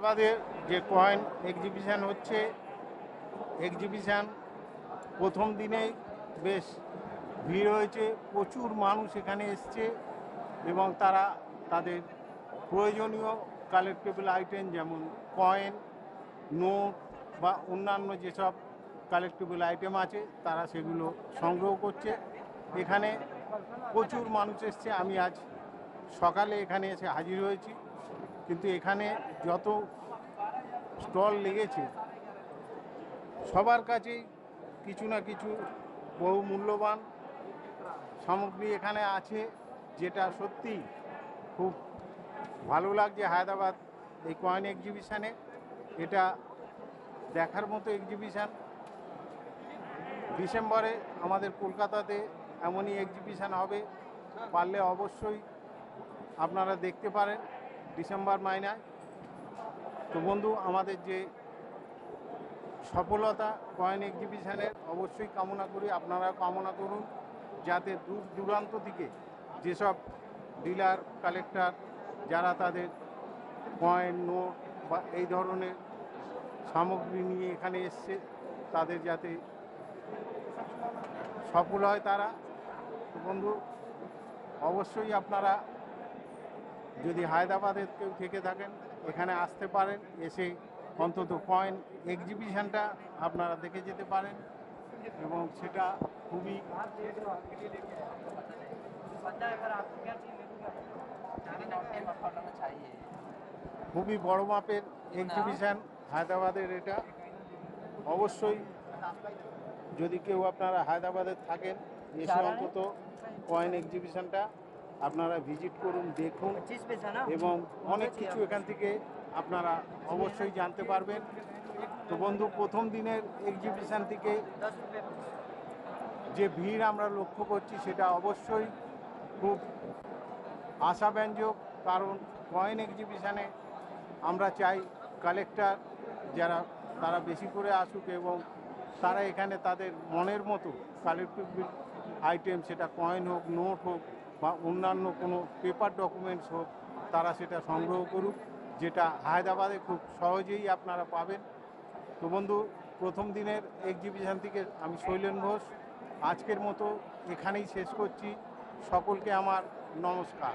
আমাদের যে coin exhibition হচ্ছে এক্সিবিশন প্রথম দিনেই বেশ ভিড় হয়েছে, প্রচুর মানুষ এখানে এসছে এবং তারা তাদের প্রয়োজনীয় কালেক্টেবল আইটেম যেমন কয়েন নোট বা অন্যান্য যেসব কালেক্টেবল আইটেম আছে, তারা সেগুলো সংগ্রহ করছে। এখানে প্রচুর মানুষ এসছে। আমি আজ সকালে এখানে এসে হাজির হয়েছি। কিন্তু এখানে যত স্টল লেগেছে, সবার কাছেই কিছু না কিছু বহু মূল্যবান সামগ্রী এখানে আছে, যেটা সত্যি খুব ভালো লাগছে হায়দ্রাবাদ এই কয়েন এক্সিবিশানে এটা দেখার মতো এক্সিবিশান ডিসেম্বরে আমাদের কলকাতাতে এমনই এক্সিবিশান হবে, পারলে অবশ্যই আপনারা দেখতে পারেন। ডিসেম্বর মাইনায়। তো বন্ধু, আমাদের যে সফলতা কয়েন এক্সিবিশনের অবশ্যই কামনা করি। আপনারা কামনা করুন যাতে দূর দূরান্ত থেকে যেসব ডিলার, কালেক্টর যারা তাদের কয়েন, নোট বা এই ধরনের সামগ্রী নিয়ে এখানে এসছে, তাদের যাতে সফল হয় তারা। বন্ধু, অবশ্যই আপনারা যদি হায়দ্রাবাদে কেউ থেকে থাকেন, এখানে আসতে পারেন, এসে অন্তত কয়েন এক্সিবিশনটা আপনারা দেখে যেতে পারেন এবং সেটা খুবই খুবই বড় মাপের এক্সিবিশন হায়দ্রাবাদের এটা। অবশ্যই যদি কেউ আপনারা হায়দ্রাবাদে থাকেন, এসে অন্তত কয়েন এক্সিবিশনটা আপনারা ভিজিট করুন দেখুন এবং অনেক কিছু এখান থেকে আপনারা অবশ্যই জানতে পারবেন। তো বন্ধু প্রথম দিনের এক্সিবিশান থেকে যে ভিড় আমরা লক্ষ্য করছি সেটা অবশ্যই খুব আশাব্যঞ্জক কারণ কয়েন এক্সিবিশানে আমরা চাই কালেক্টর যারা তারা বেশি করে আসুক এবং তারা এখানে তাদের মনের মতো কালেক্টিভ আইটেম সেটা কয়েন হোক নোট হোক বা অন্যান্য কোনো পেপার ডকুমেন্টস হোক, তারা সেটা সংগ্রহ করুক, যেটা হায়দ্রাবাদে খুব সহজেই আপনারা পাবেন। তো বন্ধু, প্রথম দিনের এক্সিবিশন থেকে আমি শৈলেন ঘোষ, আজকের মতো এখানেই শেষ করছি। সকলকে আমার নমস্কার।